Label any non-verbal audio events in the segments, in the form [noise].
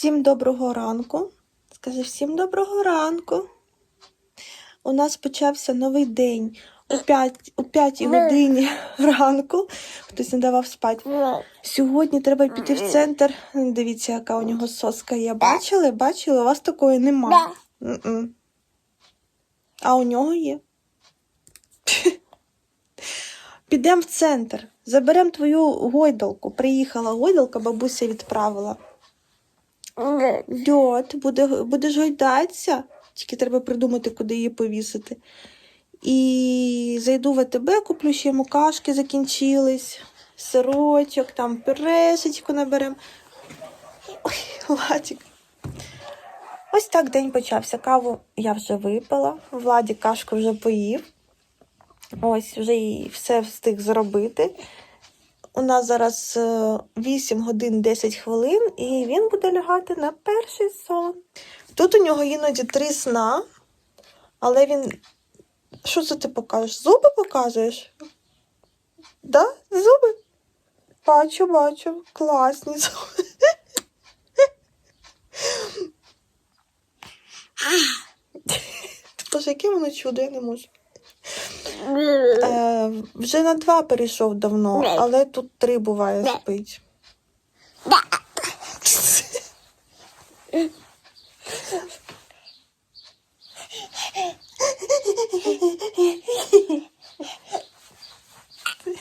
Всім доброго ранку. Скажи всім доброго ранку. У нас почався новий день у 5, у 5 годині ранку. Хтось не давав спати. Сьогодні треба піти в центр. Дивіться, яка у нього соска є. Бачили? Бачили? У вас такої нема. А у нього є. [laughs] Підемо в центр. Заберемо твою гойдалку. Приїхала гойдалка, бабуся відправила. Дьот, буде, будеш гойдатися. Тільки треба придумати, куди її повісити. І зайду в АТБ, куплю ще мукашки закінчились, сирочок, там пюрешечку наберемо. Ой, Владик. Ось так день почався. Каву я вже випила, Владі кашку вже поїв. Ось вже і все встиг зробити. У нас зараз е, 8 годин 10 хвилин, і він буде лягати на перший сон. Тут у нього іноді три сна, але він. Що це ти покажеш? Зуби показуєш? Да? Зуби? Бачу, бачу. Класні зуби. [laughs] Боже, яке воно чудо, я не можу. Е, вже на два перейшов давно, але тут три буває спить.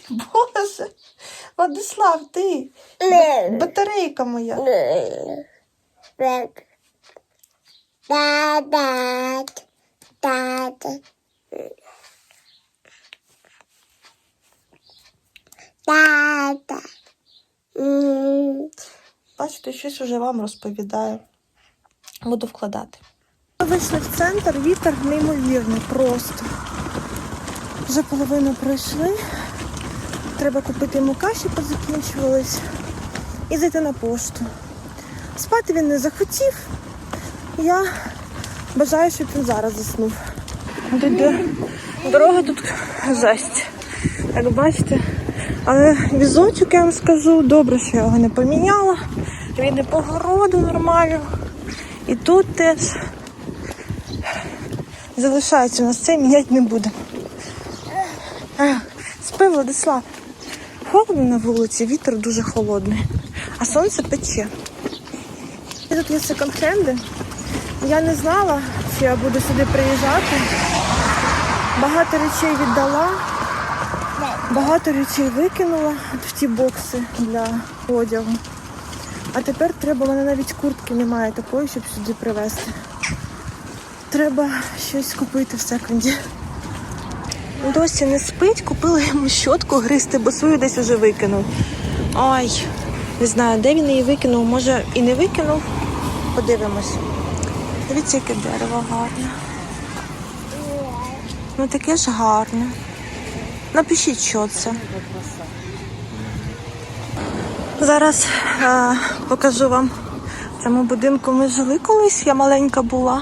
Боже, Владислав, ти батарейка моя. Бачите, щось уже вам розповідаю. Буду вкладати. Вийшли в центр, вітер неймовірний просто. Вже половину пройшли. Треба купити мукаші, позакінчувались, і зайти на пошту. Спати він не захотів. Я бажаю, щоб він зараз заснув. Дорога тут жесть. Як бачите. Але візочок, я вам скажу, добре, що я його не поміняла. Він і по городу нормально. І тут теж залишається у нас це, міняти не будемо. Ех, Спи, Владислав. Холодно на вулиці, вітер дуже холодний, а сонце пече. І Тут є секонд-хенди. Я не знала, що я буду сюди приїжджати. Багато речей віддала, багато речей викинула в ті бокси для одягу. А тепер треба, у мене навіть куртки немає такої, щоб сюди привезти. Треба щось купити в секонді. Досі не спить, купила йому щотку гристи, бо свою десь уже викинув. Ой, не знаю, де він її викинув, може і не викинув. Подивимось. Дивіться, яке дерево гарне. Ну таке ж гарне. Напишіть, що це. Зараз е, покажу вам. В цьому будинку ми жили колись, я маленька була.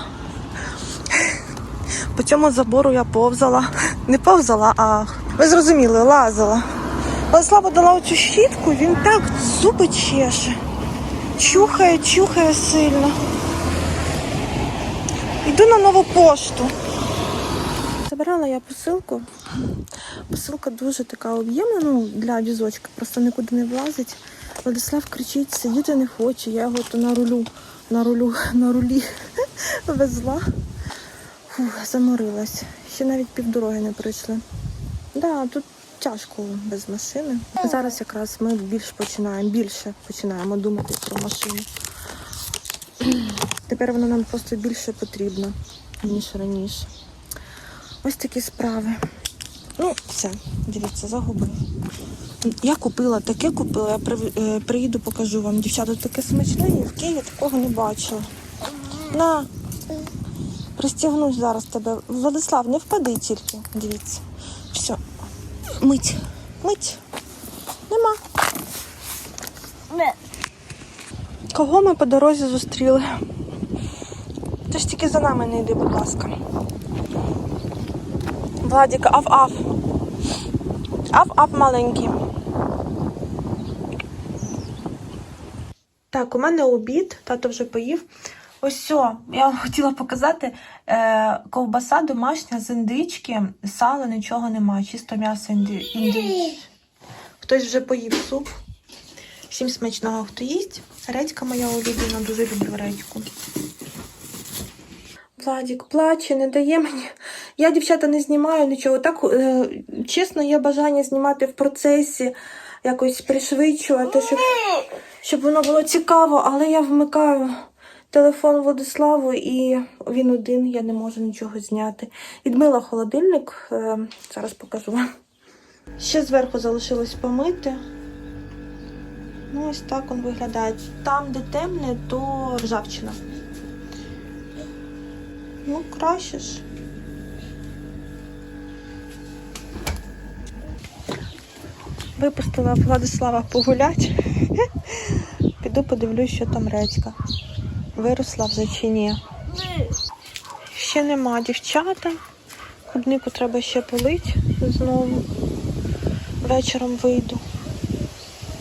По цьому забору я повзала. Не повзала, а ви зрозуміли, лазила. Владислава дала оцю щітку, він так зуби чеше. Чухає, чухає сильно. Йду на нову пошту. Забирала я посилку. Посилка дуже така об'ємна, ну, для візочка, просто нікуди не влазить. Владислав кричить, сидіти не хоче, я його то на рулю, на рулю, [laughs] на рулі [laughs] везла. Фух, заморилась. Ще навіть півдороги не пройшли. Да, тут тяжко без машини. Зараз якраз ми більш починаємо, більше починаємо думати про машину. Тепер вона нам просто більше потрібна, ніж раніше. Ось такі справи. Ну, все, дивіться, загубив. Я купила, таке купила, я е, приїду, покажу вам. Дівчата, таке смачне, і в Києві такого не бачила. На, пристягнусь зараз тебе. Владислав, не впади тільки, дивіться. Все. Мить. Мить. Нема. Кого ми по дорозі зустріли? Ти ж тільки за нами не йди, будь ласка. Владіка, аф-аф. Аф-аф маленький. Так, у мене обід, тато вже поїв. Ось все, я вам [laughs] хотіла показати. Е, ковбаса домашня з індички, сала нічого немає, чисто м'ясо інди... індички. Хтось вже поїв суп. Всім смачного, хто їсть. Редька моя улюблена, дуже люблю редьку. Владік плаче, не дає мені. Я, дівчата, не знімаю нічого. Так, е, чесно, є бажання знімати в процесі, якось пришвидшувати, щоб, щоб воно було цікаво, але я вмикаю телефон Владиславу і він один, я не можу нічого зняти. Відмила холодильник, е, зараз покажу вам. Ще зверху залишилось помити. Ну, ось так він виглядає. Там, де темне, то ржавчина. Ну, краще ж. Випустила Владислава погулять. [laughs] Піду подивлюсь, що там редька. Виросла вже чи ні. Ще нема дівчата. Клубнику треба ще полить знову. Вечором вийду.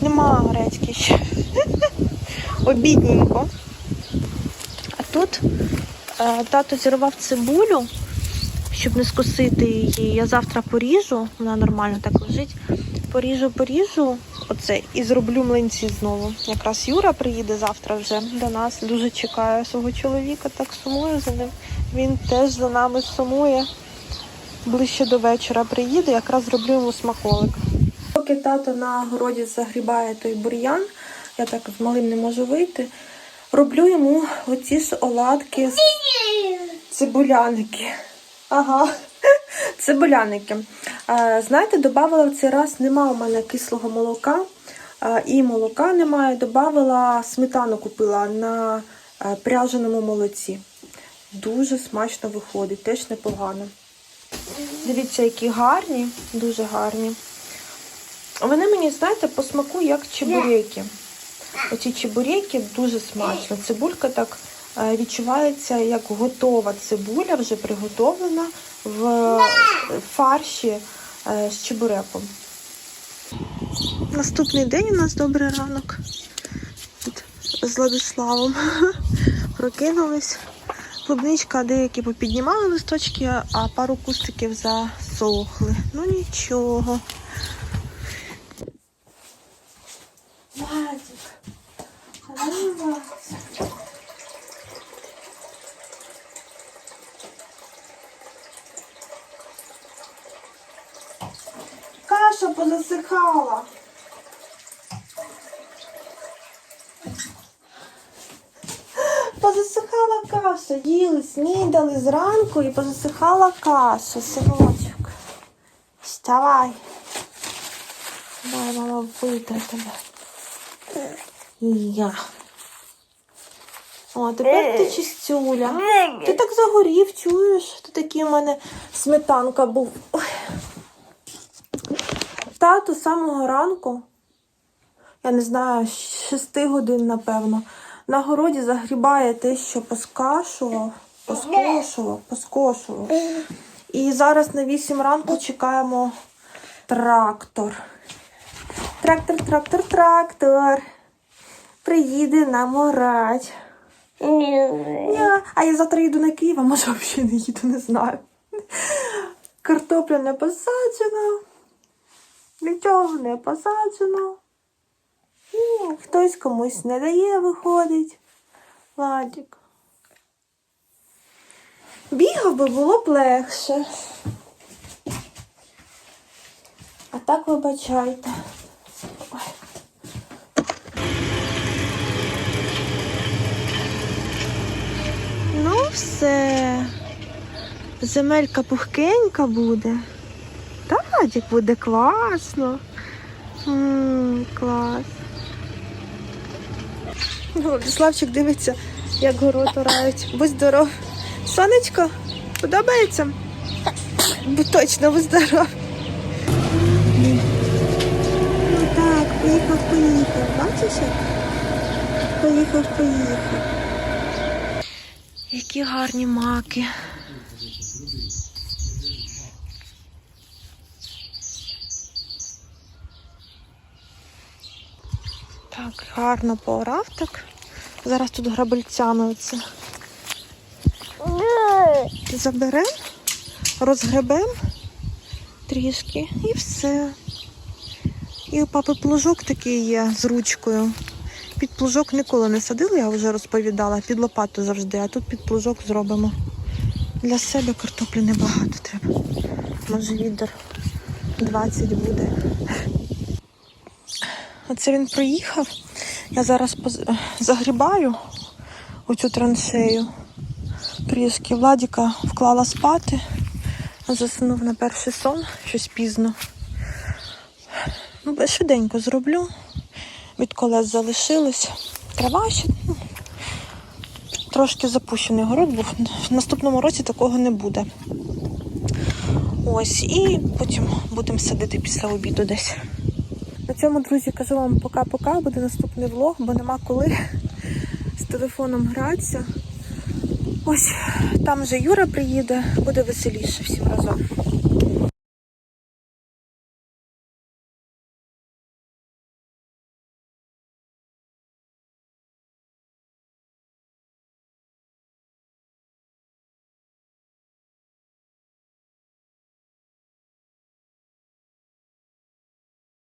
Нема редьки ще. [laughs] Обідненько. А тут тато зірвав цибулю, щоб не скосити її. Я завтра поріжу, вона нормально так лежить. Поріжу, поріжу оце і зроблю млинці знову. Якраз Юра приїде завтра вже до нас. Дуже чекаю свого чоловіка, так сумую за ним. Він теж за нами сумує. Ближче до вечора приїде, якраз зроблю йому смаколик. Поки тато на городі загрібає той бур'ян, я так з малим не можу вийти. Роблю йому оці ж оладки з цибуляники. Ага, [laughs] цибуляники. Е, Знаєте, додавала в цей раз, нема у мене кислого молока е, і молока немає. Додавала сметану купила на е, пряженому молоці. Дуже смачно виходить, теж непогано. Дивіться, які гарні, дуже гарні. Вони мені, знаєте, по смаку як чебуреки. Оці чебуреки дуже смачно. Цибулька так е, відчувається як готова цибуля, вже приготовлена в фарші е, з чебуреком. Наступний день у нас добрий ранок. Тут з Владиславом [laughs] прокинулись. Клубничка деякі попіднімали листочки, а пару кустиків засохли. Ну нічого. Владик, Каша позасихала. Позасихала каша. Їли, снідали зранку і позасихала каша, синочок. Вставай. Дай мама витре тебе. Я. О, тепер ти чистюля. Ти так загорів, чуєш? Ти такий у мене сметанка був. Тато з самого ранку, я не знаю, з 6 годин, напевно, на городі загрібає те, що поскашував, поскошував, поскошував. І зараз на 8 ранку чекаємо трактор. Трактор, трактор, трактор. Приїде нам орать. А я завтра їду на Київ, а може взагалі не їду, не знаю. Картопля не посаджена. Нічого не посаджено. Ні, хтось комусь не дає, виходить. Ладік. Бігав би було б легше. А так вибачайте. Ну, все. Земелька пухкенька буде. Тадік буде класно. М, клас. Владиславчик дивиться, як город орають. Будь здоров. Сонечко, подобається? Будь точно, будь здоров. Ну так, поїхав, поїхав. Бачиш як? Поїхав, поїхав. Які гарні маки. Так, гарно поорав так. Зараз тут грабельцями оце. Заберемо, розгребемо трішки і все. І у папи плужок такий є з ручкою. Під плужок ніколи не садили, я вже розповідала, під лопату завжди, а тут під плужок зробимо. Для себе картоплі небагато треба. Може відер 20 буде. Оце він проїхав. Я зараз поз- загрібаю оцю траншею. Трішки Владіка вклала спати, заснув на перший сон, щось пізно. Ну, швиденько зроблю. Від колес залишилось. Трава ще ну, трошки запущений город, бо в наступному році такого не буде. Ось, і потім будемо садити після обіду десь. Цьому, друзі, кажу вам пока-пока, буде наступний влог, бо нема коли з телефоном гратися. Ось там вже Юра приїде, буде веселіше всім разом.